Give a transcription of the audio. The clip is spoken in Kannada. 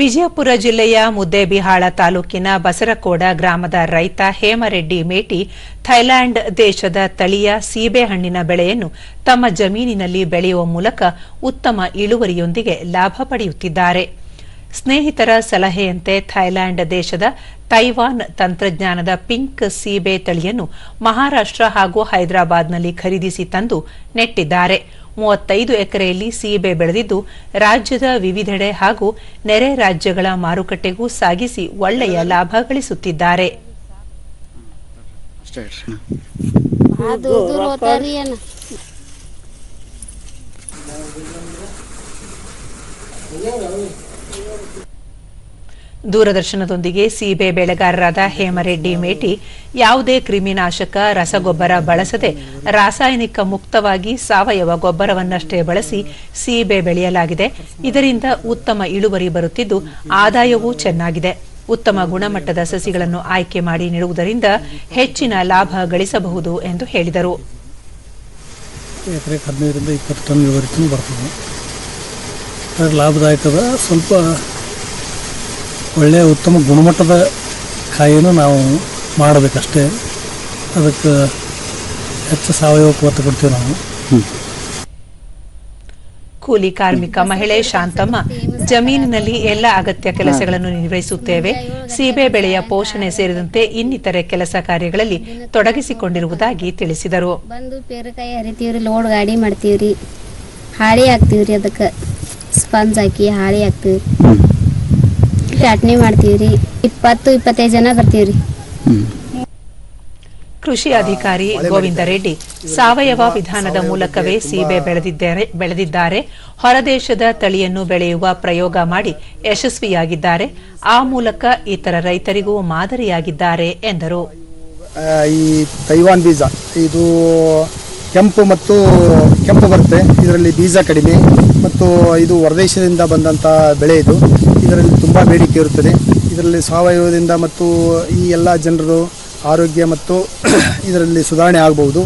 ವಿಜಯಪುರ ಜಿಲ್ಲೆಯ ಮುದ್ದೇಬಿಹಾಳ ತಾಲೂಕಿನ ಬಸರಕೋಡ ಗ್ರಾಮದ ರೈತ ಹೇಮರೆಡ್ಡಿ ಮೇಟಿ ಥೈಲ್ಯಾಂಡ್ ದೇಶದ ತಳಿಯ ಸೀಬೆಹಣ್ಣಿನ ಬೆಳೆಯನ್ನು ತಮ್ಮ ಜಮೀನಿನಲ್ಲಿ ಬೆಳೆಯುವ ಮೂಲಕ ಉತ್ತಮ ಇಳುವರಿಯೊಂದಿಗೆ ಲಾಭ ಪಡೆಯುತ್ತಿದ್ದಾರೆ. ಸ್ನೇಹಿತರ ಸಲಹೆಯಂತೆ ಥೈಲ್ಯಾಂಡ್ ದೇಶದ ತೈವಾನ್ ತಂತ್ರಜ್ಞಾನದ ಪಿಂಕ್ ಸೀಬೆ ತಳಿಯನ್ನು ಮಹಾರಾಷ್ಟ್ರ ಹಾಗೂ ಹೈದರಾಬಾದ್ನಲ್ಲಿ ಖರೀದಿಸಿ ತಂದು ನೆಟ್ಟಿದ್ದಾರೆ. ಮೂವತ್ತೈದು ಎಕರೆಯಲ್ಲಿ ಸೀಬೆ ಬೆಳೆದಿದ್ದು ರಾಜ್ಯದ ವಿವಿಧೆಡೆ ಹಾಗೂ ನೆರೆ ರಾಜ್ಯಗಳ ಮಾರುಕಟ್ಟೆಗೂ ಸಾಗಿಸಿ ಒಳ್ಳೆಯ ಲಾಭ ಗಳಿಸುತ್ತಿದ್ದಾರೆ. ಅಷ್ಟೇ ದೂರದರ್ಶನದೊಂದಿಗೆ ಸೀಬೆ ಬೆಳೆಗಾರರಾದ ಹೇಮರೆಡ್ಡಿ ಮೇಟಿ, ಯಾವುದೇ ಕ್ರಿಮಿನಾಶಕ, ರಸಗೊಬ್ಬರ ಬಳಸದೆ ರಾಸಾಯನಿಕ ಮುಕ್ತವಾಗಿ ಸಾವಯವ ಗೊಬ್ಬರವನ್ನಷ್ಟೇ ಬಳಸಿ ಸೀಬೆ ಬೆಳೆಯಲಾಗಿದೆ. ಇದರಿಂದ ಉತ್ತಮ ಇಳುವರಿ ಬರುತ್ತಿದ್ದು, ಆದಾಯವೂ ಚೆನ್ನಾಗಿದೆ. ಉತ್ತಮ ಗುಣಮಟ್ಟದ ಸಸಿಗಳನ್ನು ಆಯ್ಕೆ ಮಾಡಿ ನೀಡುವುದರಿಂದ ಹೆಚ್ಚಿನ ಲಾಭ ಗಳಿಸಬಹುದು ಎಂದು ಹೇಳಿದರು. ಲಾಭದಾಯಕದ ಹದಿನೈದರಿಂದ ಇಪ್ಪತ್ತು ಟನ್ ಇಳುವರಿ ತನಕ ಬರ್ತದೆ ಅದ್ರ ಲಾಭದಾಯಕದ ಸ್ವಲ್ಪ ಒಳ್ಳೆಯ ಉತ್ತಮ ಗುಣಮಟ್ಟದ ಕಾಯಿಯನ್ನು ನಾವು ಮಾಡಬೇಕಷ್ಟೇ. ಅದಕ್ಕೆ ಹೆಚ್ಚು ಸಾವಯವ ಒತ್ತು ಕೊಡ್ತೀವಿ ನಾವು. ಕೂಲಿ ಕಾರ್ಮಿಕ ಮಹಿಳೆ ಶಾಂತಮ್ಮ ಜಮೀನಿನಲ್ಲಿ ಎಲ್ಲ ಅಗತ್ಯ ಕೆಲಸಗಳನ್ನು ನಿರ್ವಹಿಸುತ್ತೇವೆ. ಸೀಬೆ ಬೆಳೆಯ ಪೋಷಣೆ ಸೇರಿದಂತೆ ಇನ್ನಿತರೆ ಕೆಲಸ ಕಾರ್ಯಗಳಲ್ಲಿ ತೊಡಗಿಸಿಕೊಂಡಿರುವುದಾಗಿ ತಿಳಿಸಿದರು. ಬಂದು ಪೇರಕಾಯಿ ಹರಿತೀವ್ರಿ ಲೋಡ್ ಗಾಡಿ ಮಾಡ್ತೀವ್ರಿ. ಹಾಳಿ ಹಾಕ್ತೀವ್ರಿ ಅದಕ್ಕೆ. ಸ್ಪಂಜ್ ಹಾಕಿ ಹಾಳಿ ಚಟ್ನಿ ಮಾಡ್ತೀವ್ರಿ. ಇಪ್ಪತ್ತು ಇಪ್ಪತ್ತೈದು ಜನ ಬರ್ತೀವ್ರಿ. ಕೃಷಿ ಅಧಿಕಾರಿ ಗೋವಿಂದ ರೆಡ್ಡಿ ಸಾವಯವ ವಿಧಾನದ ಮೂಲಕವೇ ಸೀಬೆ ಬೆಳೆದಿದ್ದಾರೆ ಬೆಳೆದಿದ್ದಾರೆ. ಹೊರದೇಶದ ತಳಿಯನ್ನು ಬೆಳೆಯುವ ಪ್ರಯೋಗ ಮಾಡಿ ಯಶಸ್ವಿಯಾಗಿದ್ದಾರೆ. ಆ ಮೂಲಕ ಇತರ ರೈತರಿಗೂ ಮಾದರಿಯಾಗಿದ್ದಾರೆ ಎಂದರು. ಈ ತೈವಾನ್ ಬೀಜ ಇದು ಕೆಂಪು ಮತ್ತು ಕೆಂಪು ಬರುತ್ತೆ. ಇದರಲ್ಲಿ ಬೀಜ ಕಡಿಮೆ ಮತ್ತು ಇದು ಹೊರದೇಶದಿಂದ ಬಂದಂಥ ಬೆಳೆ ಇದು. ಇದರಲ್ಲಿ ತುಂಬ ಬೇಡಿಕೆ ಇರುತ್ತದೆ. ಇದರಲ್ಲಿ ಸಾವಯವದಿಂದ ಮತ್ತು ಈ ಎಲ್ಲ ಜನರು ಆರೋಗ್ಯ ಮತ್ತು ಇದರಲ್ಲಿ ಸುಧಾರಣೆ ಆಗಬಹುದು.